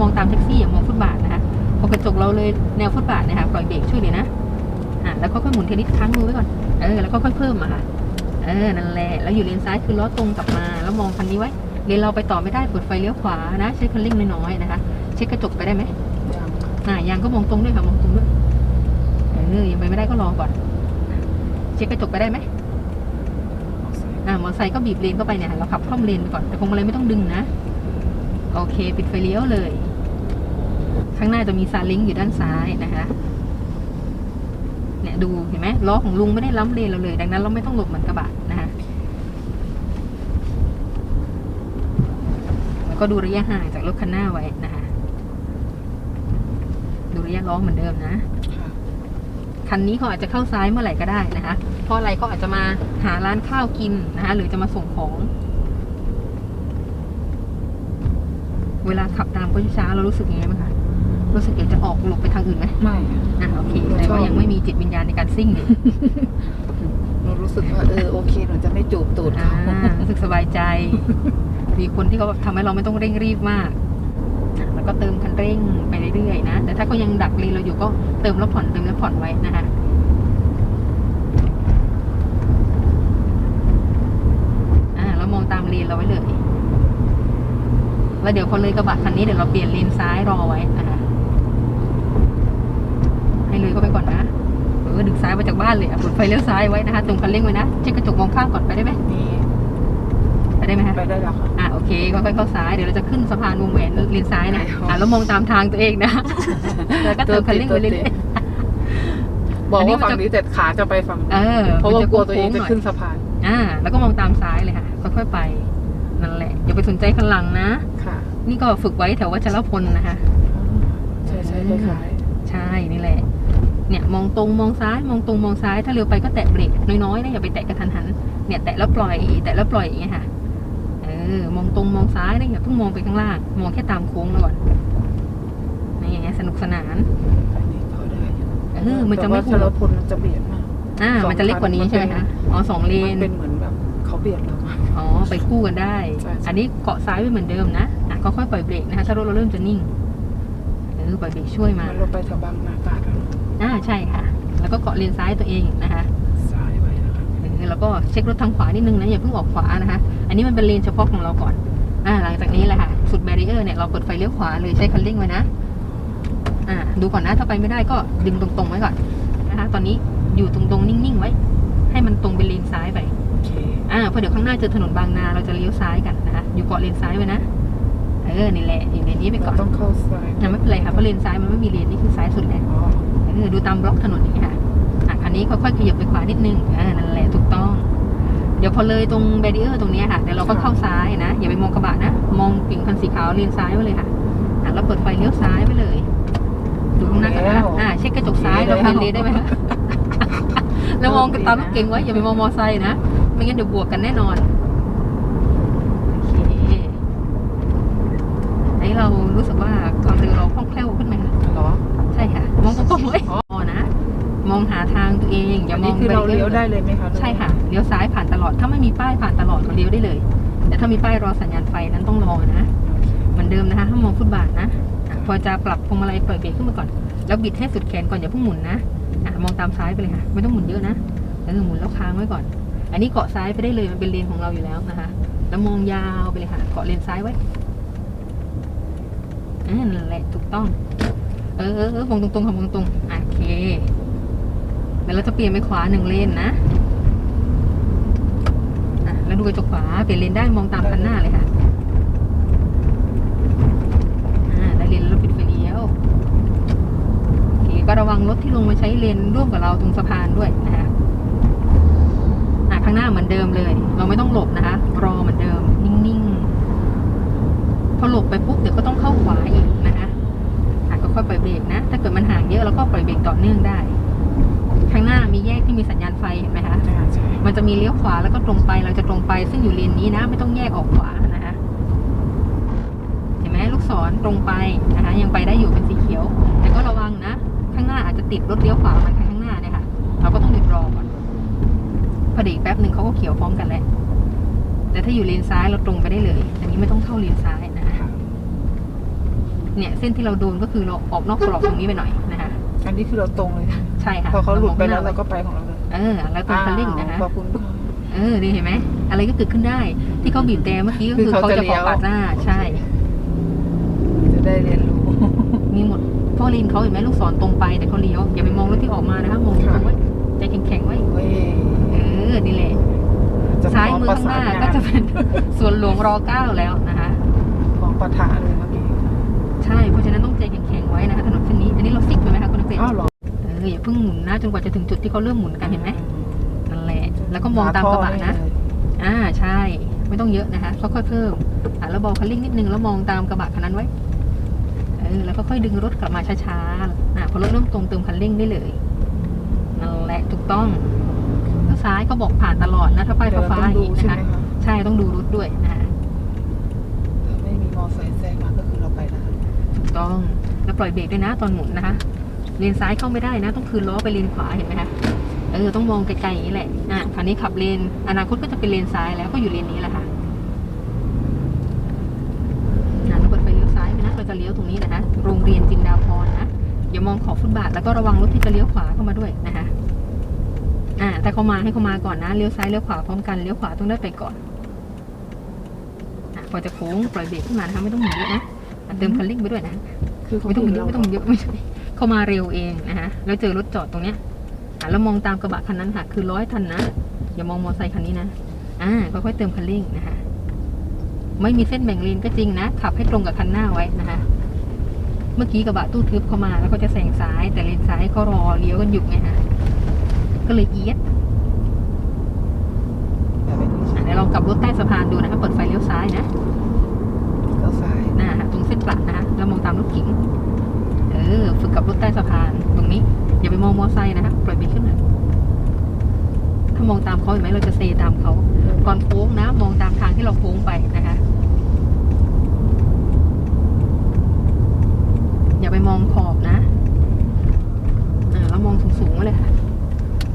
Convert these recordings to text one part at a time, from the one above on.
มองตามแท็กซี่อย่ามองฟุตบาทนะคะพอกระจกเราเลยแนวฟุตบาทนะคะปล่อยเบรกช่วยเลยนะอะแล้วก็ค่อยหมุนเทนิสค้างมือไว้ก่อนเออแล้วก็ค่อยเพิ่มมาค่ะเออนั่นแหละแล้วอยู่เลนซ้ายคือล้อตรงกลับมา แล้วมองคันนี้ไว้เลนเราไปต่อไม่ได้เปิดไฟเลี้ยวขวานะใช้คันเร่งน้อยๆนะคะ เช็คกระจกไปได้ไหมยังอ่ายางก็มองตรงด้วยค่ะมองตรงด้วยเออยังไปไม่ได้ก็รอก่อนเช็คกระจกไปได้ไหมอ่ามอเตอร์ไซค์ก็บีบเลนเข้าไปเนี่ยเราขับคล่อมเลนไปก่อนแต่พวงมาลัยไม่ต้องดึงนะ โอเค ปิดไฟเลี้ยวเลย ข้างหน้าจะมีซาเลิงอยู่ด้านซ้ายนะคะเนี่ยดูเห็นไหมล้อของลุงไม่ได้ล้ำเลนเราเลย ดังนั้นเราไม่ต้องหลบเหมือนกระบะนะคะแล้วก็ดูระยะห่างจากรถคันหน้าไว้นะคะดูระยะล้อเหมือนเดิมนะคันนี้เขาอาจจะเข้าซ้ายเมื่อไหร่ก็ได้นะคะ เพราะอะไรเขาอาจจะมาหาร้านข้าวกินนะคะ หรือจะมาส่งของ เวลาขับตามก็ช้าเรารู้สึกยังไงบ้างคะ รู้สึกอยากจะออกหลบไปทางอื่นไหมไม่อะอะโอเคแต่ว่ายังไม่มีจิตวิญญาณในการซิ่งอยู่หนูรู้สึกว่าเออโอเคหนูจะไม่จูบตูดอ่าเขารู้สึกสบายใจมีคนที่เขาแบบทำให้เราไม่ต้องเร่งรีบมากอะแล้วก็เติมคันเร่งไปเรื่อยๆนะ แต่ถ้าเขายังดักเลนเราอยู่ก็เติมแล้วผ่อนเติมแล้วผ่อนไว้นะคะอ่าเรามองตามเลนเราไว้เลย แล้วเดี๋ยวพอเลยกระบะคันนี้เดี๋ยวเราเปลี่ยนเลนซ้ายรอไว้นะคะ ให้เลยเข้าไป ก่อนนะเออดึกซ้ายมาจากบ้านเลยอะเปิดไฟเลี้ยวซ้ายไว้นะคะตรงคันเร่งไว้นะเช็คกระจกมองข้างก่อนไปได้ไหมนี่ไปได้ไหมคะไปได้แล้วค่ะอะโอเคค่อยๆเข้าซ้ายเดี๋ยวเราจะขึ้นสะพานวงแหวนเลนซ้ายนะอ๋ออ่อะแล้วมองตามทางตัวเองนะแล้วก็เติมคันเร่งไปเรื่อยบอกอันนี้ว่ามันฝั่งจะนี้แต่ขาจะไปฝั่งๆเออเพราะว่ากลัวตัวเองมัจะโค้ๆหน่ยขึ้นสะพาน อ่า แล้วก็มองตามซ้ายเลยค่ะ ค่อยๆไป นั่นแหละ อย่าไปสนใจข้างหลังนะ ค่ะ นี่ก็ฝึกไว้แถววัชรพลนะคะ ใช่ใช่คล้ายใช่นี่แหละ เนี่ยมองตรงมองซ้ายมองตรงมองซ้าย ถ้าเร็วไปก็แตะเบรกน้อยๆนะอย่าไปแตะกระทันหันเนี่ยแตะแล้วปล่อยแตะแล้วปล่อยอย่างเงี้ยค่ะเออมองตรงมองซ้ายนะอย่าเพิ่งมองไปข้างล่าง มองแค่ตามโค้งแล้วก่อนนี่อย่างเงี้ยสนุกสนานๆอันนี้พอได้อยู่เออมันจะไม่แต่ว่าชลพลมันจะเบียดมากอ่าสองมันจะเล็กกว่านี้คันใช่ไหมคะอ๋อสองเลมันนเป็นเหมือนแบบเขาเบียดเรามาอ๋อไปคู่กันได้ใช่ใช่อันนี้เกาะซ้ายไว้เหมือนเดิมนะอะก็ค่อยปล่อยเบรกนะคะถ้ารถเราเริ่มจะนิ่งเออปล่อยเบรกช่วยมามันเราไปแถวบางนาตราดแล้วอ่า ใช่ค่ะ แล้วก็เกาะเลนซ้ายตัวเองนะคะซ้ายไปนะคะเออแล้วก็เช็ครถทางขวานิดนึงนะอย่าเพิ่งออกขวานะคะ อันนี้มันเป็นเลนเฉพาะของเราก่อนอ่าหลังจากนี้แหละค่ะสุดแบรีเออร์เนี่ยเราเปิดไฟเลี้ยวขวาเลยใช้คันเร่งไว้นะอ่าดูก่อนนะถ้าไปไม่ได้ก็ดึงตรงๆไว้ก่อนนะคะ ตอนนี้อยู่ตรงๆนิ่งๆไว้ ให้มันตรงไปเลนซ้ายไปโอเคอ่าเพอเดี๋ยวข้างหน้าเจอถนนบางนาเราจะเลี้ยวซ้ายกันนะคะอยู่เกาะเลนซ้ายไว้นะเออนี่แหละอยู่ในนี้ไปเราก่อนต้องเข้าซ้ายยังไม่เป็นไรค่ะเพราะเลนซ้ายมันไม่มีเลนนี่คือซ้ายสุดแล้ว อ๋อเออดูตามบล็อกถนนนี้ค่ะอะคันนี้ค่อยๆขยับไปขวานิดนึงอ่านั่นแหละถูกต้อง เดี๋ยวพอเลยตรงแบรีเออร์ตรงเนี้ยค่ะเดี๋ยวเราก็เข้าซ้ายนะอย่าไปมองกระบะนะมองกิ่งคันสีขาวเลนซ้ายไว้เลยค่ะอะแล้วเปิดไฟเลี้ยวซ้ายไปเลยดูข้างหน้าก่อนนะอ่าเช็คกระจกซ้ายเราเป็นเลนได้ไหมคะแล้วมองตามรถเก่งไว้อย่าไปมองมอไซค์นะไม่งั้นเดี๋ยวบวกกันแน่นอนโอเคไอ้เรารู้สึกว่าความเร็วเราคล่องแคล่วขึ้นไหม เองอย่าอันมนี้องคือเราไปเลี้ยวได้เลยไหมคะใช่ค่ะเลี้ยวซ้ายผ่านตลอดถ้าไม่มีป้ายผ่านตลอดก็เลี้ยวได้เลย แต่ถ้ามีป้ายรอสัญญาณไฟนั้นต้องรอนะเหมือนเดิมนะคะห้ามมองฟุตบาทนะอะพอจะปรับพวงมาลัยปล่อยเบรกขึ้นมาก่อน แล้วบิดให้สุดแขนก่อนอย่าเพิ่งหมุนนะอะมองตามซ้ายไปเลยค่ะ ไม่ต้องหมุนเยอะนะเออหมุนแล้วค้างไว้ก่อน อันนี้เกาะซ้ายไปได้เลยมันเป็นเลนของเราอยู่แล้วนะคะ แล้วมองยาวไปเลยค่ะ เกาะเลนซ้ายไว้อ่านั่นแหละถูกต้องเออเออเออมองตรงๆค่ะมองตรงๆอะโอเคเดี๋ยวเราจะเปลี่ยนไปขวาหนึ่งเลนนะอะแล้วดูกระจกขวาเปลี่ยนเลนได้มองตามคันหน้าเลยค่ะอ่าได้เลนแล้วปิดไฟเลี้ยวโอเคก็ระวังรถที่ลงมาใช้เลนร่วมกับเราตรงสะพานด้วยนะคะอะข้างหน้าเหมือนเดิมเลย เราไม่ต้องหลบนะคะ รอเหมือนเดิม นิ่งๆพอหลบไปปุ๊บเดี๋ยวก็ต้องเข้าขวาอีกนะคะอะก็ค่อยปล่อยเบรกนะ ถ้าเกิดมันห่างเยอะเราก็ปล่อยเบรกต่อเนื่องได้ ข้างหน้ามีแยกที่มีสัญญาณไฟเห็นไหมคะใช่ใช่มันจะมีเลี้ยวขวาแล้วก็ตรงไป เราจะตรงไป ซึ่งอยู่เลนนี้นะ ไม่ต้องแยกออกขวานะคะ เห็นไหมลูกศรตรงไปนะคะ ยังไปได้อยู่เป็นสีเขียว แต่ก็ระวังนะ ข้างหน้าอาจจะติดรถเลี้ยวขวามันข้างหน้าเนี่ยค่ะ เราก็ต้องหยุดรอก่อน พอดีอีกแป๊บหนึ่งเขาก็เขียวพร้อมกันแล้วแต่ถ้าอยู่เลนซ้ายเราตรงไปได้เลย อันนี้ไม่ต้องเข้าเลนซ้ายนะคะเนี่ยเส้นที่เราโดนก็คือเราออกนอกกรอบตรงนี้ไปหน่อยนะคะ อันนี้คือเราตรงเลยนะใช่ค่ะพอเขาหลุดไปแล้วมเราองข้ก็งหน้ไปของเราเลยเออแล้วตรงคันเร่งนะคะขอบคุณค่ะเออดีเห็นไหมอะไรก็เกิดขึ้นได้ ที่เขาบีบแต่เมื่อกี้ก็คือคือเขาเขาจะจะเลี้ขอยวปาดหน้าใช่ จะได้เรียนรู้มีหมดเพราะเลนเขาเห็นไหมลูกศรตรงไปแต่เขาเลี้ยวอย่าไปมองรถที่ออกมานะคะมองตรงไว้ใจแข็งๆไว้เว้ยเออนี่แหละจะซ้ายฟ้องมือประข้างหสานน้างนก็จะเป็นส่วนหลวงรอเก้าแล้วนะคะฟ้องประธานเลยเมื่อกี้ใช่เพราะฉะนั้นต้องใจแข็งๆไว้นะคะถนนเส้นนี้อันนี้เราซิกไปไหมคะคุณนักเรียนอ้าวเหรอเอออย่าเพิ่งหมุนนะจนกว่าจะถึงจุดที่เขาเริ่มหมุนกันเห็นไหมนั่นแหละ แล้วก็มองตามกระบะนะ อ่าใช่ ไม่ต้องเยอะนะคะค่อยๆเพิ่มอะแล้วเบาคันเร่งนิดนึงแล้วมองตามกระบะคันนั้นไว้เออแล้วก็ค่อยดึงรถกลับมาช้าๆอะพอรถเริ่มตรงเติมคันเร่งได้เลยนั่นแหละถูกต้องแล้วซ้ายเขาบอกผ่านตลอดนะถ้าป้ายเดี๋ยวเราฟ้าต้องๆอดูย่างนี้ใช่นะไหมคะคะ ใช่ต้องดูรถด้วยนะคะถ้าไม่มีมอไซค์แซงมาก็คือเราไปแล้วถูกต้องแล้วปล่อยเบรกด้วยนะตอนหมุนนะคะ เลนซ้ายเข้าไม่ได้นะ ต้องคืนล้อไปเลนขวาเห็นไหมคะเออต้องมองไกลๆอย่างนี้แหละอะคันนี้ขับเลนอนาคตก็จะเป็นเลนซ้ายแล้วก็อยู่เลนนี้แหละค่ะนะเราเปิดไฟเลี้ยวซ้ายไปนะเราจะเลี้ยวตรงนี้นะคะ โรงเรียนจินดาพรนะอย่ามองขอบฟุตบาทแล้วก็ระวังรถที่จะเลี้ยวขวาเข้ามาด้วยนะคะอ่าถ้าเขามาให้เขามาก่อนนะเลี้ยวซ้ายเลี้ยวขวาพร้อมกันเลี้ยวขวาต้องได้ไปก่อนอะพอจะโค้งปล่อยเบรกขึ้นมานะคะไม่ต้องหมุนเยอะนะอะเติมคันเร่งไปด้วยนะคือเขาไม่ต้องหมุนเยเราอะไม่ต้องหมุนเยอะไม่ใช่ เขามาเร็วเองนะคะแล้วเจอรถจอดตรงเนี้ยแล้วมองตามกระบะคันนั้นค่ะ คือร้อยทันนะ อย่ามองมอเตอร์ไซค์คันนี้นะอ่าค่อยๆเติมคันเร่งนะคะ ไม่มีเส้นแบ่งเลนก็จริงนะ ขับให้ตรงกับคันหน้าไว้นะคะ เมื่อกี้กระบะตู้ทึบเข้ามาแล้วก็จะแซงซ้าย แต่เลนซ้ายเขารอเลี้ยวกันอยู่ไงฮะก็เลยเอียดเดี๋ยวลองกลับรถใต้สะพานดูนะคะเปิดไฟเลี้ยวซ้ายนะ รถใต้สะพานตรงนี้ อย่าไปมองมอไซค์นะคะปล่อยเบรกขึ้นมาถ้ามองตามเขาเห็นไหมเราจะเซตามเขาก่อนโค้งนะ มองตามทางที่เราโค้งไปนะคะ อย่าไปมองขอบนะอ่าแล้วมองสูงๆเลยค่ะ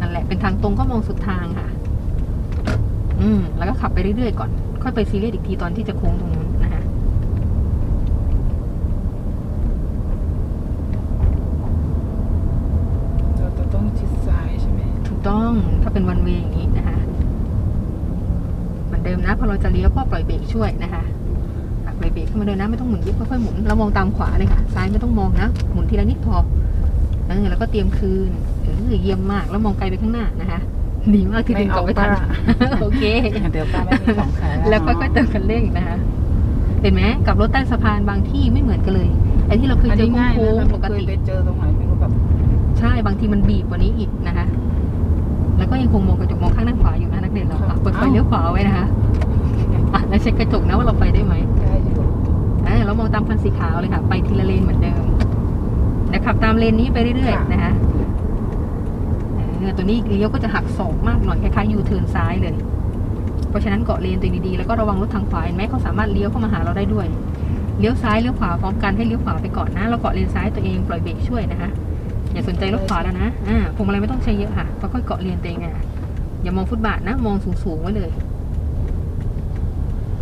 นั่นแหละเป็นทางตรงก็มองสุดทางค่ะ อืม แล้วก็ขับไปเรื่อยๆก่อน ค่อยไปซีเรียสอีกทีตอนที่จะโค้งตรงนู้นนะคะ เราจะต้องชิดซ้ายใช่ไหม ถูก ต้องถ้าเป็นวันเวย์อย่างนี้นะคะเหมือนเดิมนะพอเราจะเลี้ยวก็ปล่อยเบรกช่วยนะคะอะปล่อยเบรกขึ้นมาเลยนะไม่ต้องหมุนเยอะค่อยๆหมุนแล้วมองตามขวาเลยค่ะ ซ้ายไม่ต้องมองนะหมุนทีละนิดพอเออแล้วก็เตรียมคืนเออเยี่ยมมากแล้วมองไกลไปข้างหน้านะคะดีมากที่ดึงกลับไปทันโอเคเดี๋ยวป้าไม่มีของขายแล้วค่อยๆเติมคันเร่งนะคะเห็นไหมกับรถใต้สะพานบางที่ไม่เหมือนกันเลยไอ้ที่เราเคยอันเจอนี้ง่ายโค้นะงเราๆปไม่กเคยติไปเจอตรงไหนไม่รู้แบบใช่บางทีมันบีบกว่านี้อีกนะคะ แล้วก็ยังคงมองกระจกมองข้างด้านขวาอยู่นะนักเรียนเราอะเปิดไฟเลี้ยวขวาไว้นะคะอะแล้วเช็คกระจกนะว่าเราไปได้ไหมได้อยู่อะเรามองตามคันสีขาวเลยค่ะ ไปทีละเลนเหมือนเดิมเดี๋ยวขับตามเลนนี้ไปเรื่อยๆนะคะเออตัวนี้เลี้ยวก็จะหักศอกมากหน่อยคล้ายๆยูเทิร์นซ้ายเลย เพราะฉะนั้นเกาะเลนตัวเองดีๆแล้วก็ระวังรถทางขวาเห็นไหมเขาสามารถเลี้ยวเข้ามาหาเราได้ด้วยเลี้ยวซ้ายเลี้ยวขวาพร้อมกันให้เลี้ยวขวาไปก่อนนะเราเกาะเลนซ้ายตัวเองปล่อยเบรกช่วยนะคะ อย่าสนใจรถขวาแล้วนะอ่าพวงมาลัยไม่ต้องใช้เยอะค่ะค่อยๆเกาะเลนตัวเองอะอย่ามองฟุตบาทนะ มองสูงๆไว้เลย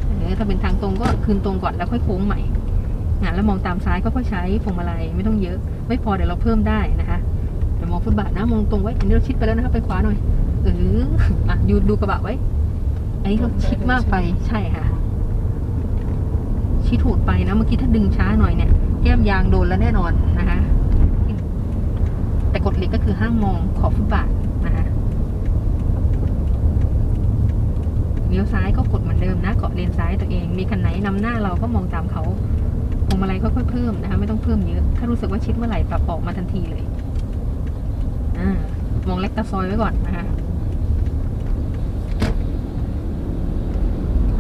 เออถ้าเป็นทางตรงก็คืนตรงก่อนแล้วค่อยโค้งใหม่อ่าแล้วมองตามซ้ายก็ค่อยใช้พวงมาลัยไม่ต้องเยอะ ไม่พอเดี๋ยวเราเพิ่มได้นะคะเดี๋ยวมองฟุตบาทนะมองตรงไว้อันนี้เราชิดไปแล้วนะคะไปขวาหน่อยเอออะดูดูกระบะไว้ อันนี้เราชิดมากไปใช่ค่ะ ชิดหูดไปนะเมื่อกี้ถ้าดึงช้าหน่อยเนี่ยแก้มยางโดนแล้วแน่นอนนะคะ กฎเหล็กก็คือห้ามมองขอบฟุตบาทนะคะเลี้ยวซ้ายก็กดเหมือนเดิมนะเกาะเลนซ้ายตัวเอง มีคันไหนนำหน้าเราก็มองตามเขาพวงมาลัยค่อยๆเพิ่มนะคะไม่ต้องเพิ่มเยอะ ถ้ารู้สึกว่าชิดเมื่อไหร่ปรับออกมาทันทีเลยอ่ามองเล็กตาซอยไว้ก่อนนะคะ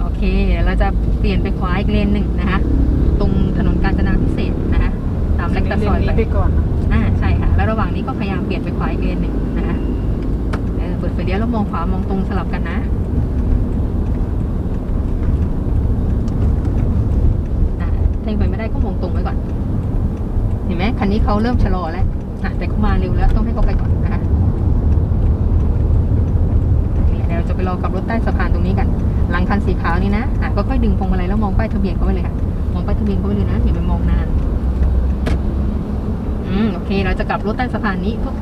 โอเคเราจะเปลี่ยนไปขวาอีกเลนหนึ่งนะคะ ตรงถนนกาญจนาพิเศษนะคะามเล็กตาซอยเรีนไปนี้ไปก่อนนะอ่าใช่ค่ะ แล้วระหว่างนี้ก็พยายามเปลี่ยนไปขวาอีกเลนหนึ่งนะคะเออเปิดไฟเลี้ยวแล้วมองขวามองตรงสลับกันนะอ่าถ้ายังไปไม่ได้ก็มองตรงไว้ก่อน เห็นไหมคันนี้เขาเริ่มชะลอแล้วอะแต่เขามาเร็วแล้วต้องให้เขาไปก่อนนะคะนี่เดี๋ยวเราจะไปรอกับรถใต้สะพานตรงนี้กัน หลังคันสีขาวนี่นะอะก็ค่อยดึงพวงมาลัยแล้วมองป้ายทะเบียนเขาไว้เลยค่ะ มองป้ายทะเบียนเขาไว้เลยนะอย่าไปมองนานอืมโอ เคเราจะกลับรถใต้สะพานนี้ปุ๊บ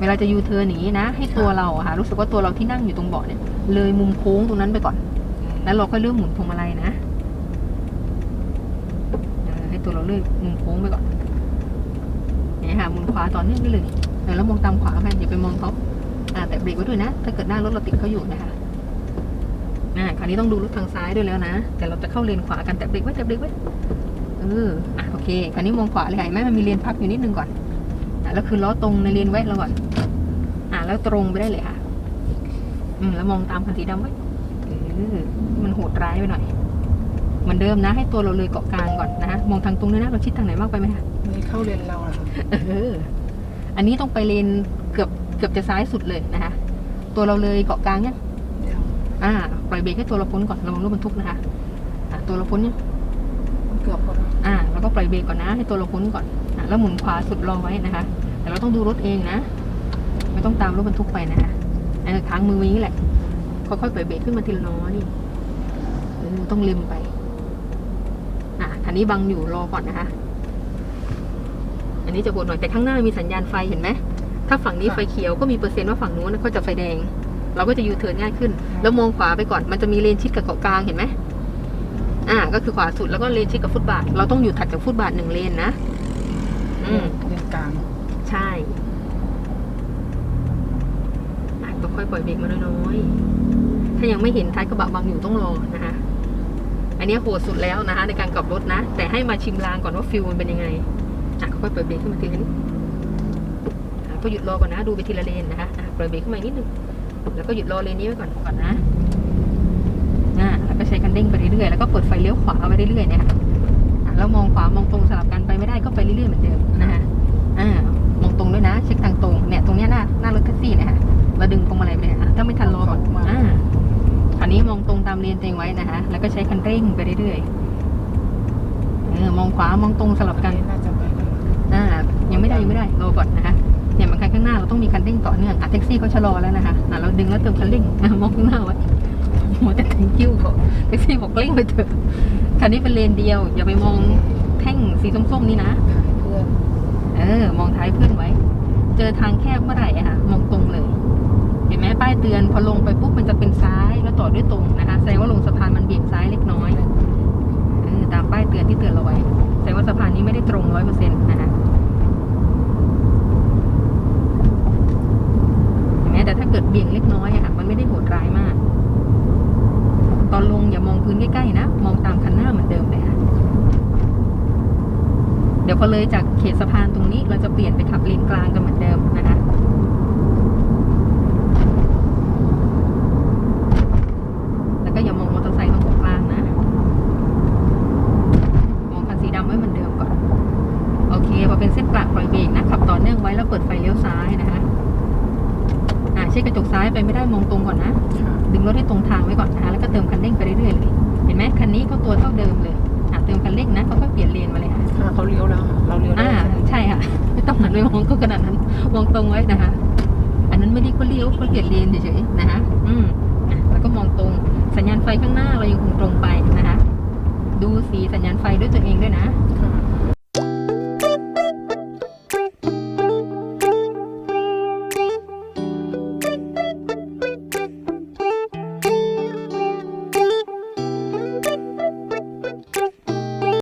เวลาจะยูเทิร์นหนีนะ ให้ตัวเราอะค่ะ รู้สึกว่าตัวเราที่นั่งอยู่ตรงเบาะเนี่ย เลยมุมโค้งตรงนั้นไปก่อน แล้วเราก็เริ่มหมุนพวงมาลัยนะให้ตัวเราเลื่อนมุมโค้งไปก่อนเนี่ยค่ะมุนขวาต่อเนื่องได้เลยเออแล้วมองตามขวาไปอย่าไปมองเขาอ่าแต่เบรกไว้ด้วยนะ ถ้าเกิดหน้ารถเราติดเขาอยู่นะคะอ่าคราวนี้ต้องดูรถทางซ้ายด้วยแล้วนะ แต่เราจะเข้าเลนขวากันแต่เบรกไว้แต่เบรกไว้เอออะโอ เคคราวนี้มองขวาเลยค่ะเห็นไหมมันมีเลนพักอยู่นิดนึงก่อนอะแล้วคือล้อตรงในเลนไว้เราก่อน อะแล้วตรงไปได้เลยค่ะ อืมแล้วมองตามคันสีดำไว้เออมันโหดร้ายไปหน่อยเหมือนเดิมนะ ให้ตัวเราเลยเกาะกลางก่อนนะ มองทางตรงด้วยนะเราชิดทางไหนมากไปไหมคะนี่เข้าเลนเราอะค่ะเอออันนี้ต้องไปเลนเกือบเกือบจะซ้ายสุดเลยนะคะ ตัวเราเลยเกาะกลางเนี่ยเดี๋ยวอ่าปล่อยเบรกให้ตัวเราพ้นก่อนระวังรถบรรทุกนะคะอะตัวเราพ้นเนี่ย เกือบหมดแล้วอ่าแล้วก็ปล่อยเบรกก่อนนะ ให้ตัวเราพ้นก่อนอะแล้วหมุนขวาสุดรอไว้นะคะ แต่เราต้องดูรถเองนะ ไม่ต้องตามรถบรรทุกไปนะคะเออค้างมือไว้นี่แหละค่อยๆปล่อยเบรกขึ้นมาทีละน้อยเออต้องเล็มไป อะคันนี้บังอยู่รอก่อนนะคะ อันนี้จะโหดหน่อยแต่ข้างหน้ามีสัญญาณไฟเห็นไหมถ้าฝั่งนี้ไฟเขียวก็มีเปอร์เซ็นต์ว่าฝั่งนู้นเขาจะไฟแดง เราก็จะยูเทิร์นง่ายขึ้น แล้วมองขวาไปก่อนมันจะมีเลนชิดกับเกาะกลางเห็นไหม อ่าก็คือขวาสุดแล้วก็เลนชิดกับฟุตบาท เราต้องอยู่ถัดจากฟุตบาทหนึ่งเลนนะ อืมเลนกลาง ใช่อะก็ค่อยปล่อยเบรกมาน้อยๆ ถ้ายังไม่เห็นท้ายกระบะบางอยู่ต้องรอนะคะ อันนี้โหดสุดแล้วนะคะในการกลับรถนะ แต่ให้มาชิมลางก่อนว่าฟิลมันเป็นยังไงอะค่อยๆปล่อยเบรกขึ้นมาทีละนิดอะก็หยุดรอก่อนนะ ดูไปทีละเลนนะคะอะปล่อยเบรกขึ้นมาอีกนิดนึง แล้วก็หยุดรอเลนนี้ไว้ก่อนก่อนนะอ่าแล้ว ก็ใช้คันเร่งไปเรื่อยๆแล้วก็เปิดไฟเลี้ยวขวาไปเรื่อยๆเนี่ยค่ะอะแล้วมองขวามองตรงสลับกันไปไม่ได้ก็ไปเรื่อยๆเหมือนเดิมนะคะอ่ามองตรงด้วยนะเช็คทางตรงเนี่ยตรงเนี้ยหน้าหน้ารถแท็กซี่เนะคะเราดึงตรงมาอะไรไปเลยอะถ้าไม่ทันรอก่อนอ่าคราวนี้มองตรงตามเลนตัวเองไว้นะคะแล้วก็ใช้คันเร่งไปเรื่อยๆเออมองขวามองตรงสลับกันน่าจะไปได้อ่ายังไม่ได้ยังไม่ได้รอก่อนนะคะเนี่ยมันคันข้างหน้าเราต้องมีคันเร่งต่อเนื่องอะแท็กซี่เขาชะลอแล้วนะคะอะเราดึงแล้วเติมคันเร่งอะมองข้างหน้าไว้ หัวแต่ถึงคิ้วเขาแท็กซี่บอกเร่งไปเถอะคันนี้เป็นเลนเดียว อย่าไปมองแท่งสีส้มๆนี่นะถ่ายเพื่อนเออ มองท้ายเพื่อนไว้ เจอทางแคบเมื่อไหร่อะค่ะ มองตรงเลย เห็นไหมป้ายเตือน พอลงไปปุ๊บมันจะเป็นซ้ายแล้วต่อด้วยตรงนะคะแสดงว่าลงสะพานมันเบี่ยงซ้ายเล็กน้อยเออตามป้ายเตือนที่เตือนเราไว้แสดงว่าสะพานนี้ไม่ได้ตรงร้อยเปอร์เซ็นต์นะคะเห็นไหมแต่ถ้าเกิดเบี่ยงเล็กน้อยอะค่ะ มันไม่ได้โหดร้ายมาก ตอนลงอย่ามองพื้นใกล้ๆนะ มองตามคันหน้าเหมือนเดิมเลยค่ะ เดี๋ยวพอเลยจากเขตสะพานตรงนี้เราจะเปลี่ยนไปขับเลนกลางกันเหมือนเดิมนะคะ อะเติมคันเร่งนะเขาก็เปลี่ยนเลนมาเลยค่ะค่ะเขาเลี้ยวแล้วค่ะเราเลี้ยวได้อ่าใช่ค่ะ ไม่ต้องหันไปมองก็ขนาดนั้นมองตรงไว้นะคะ อันนั้นไม่ได้ก็เลี้ยวก็เปลี่ยนเลนเฉยๆนะคะ อืมอะแล้วก็มองตรงสัญญาณไฟข้างหน้าเรายังคงตรงไปนะคะ ดูสีสัญญาณไฟด้วยตัวเองด้วยนะ ค่ะ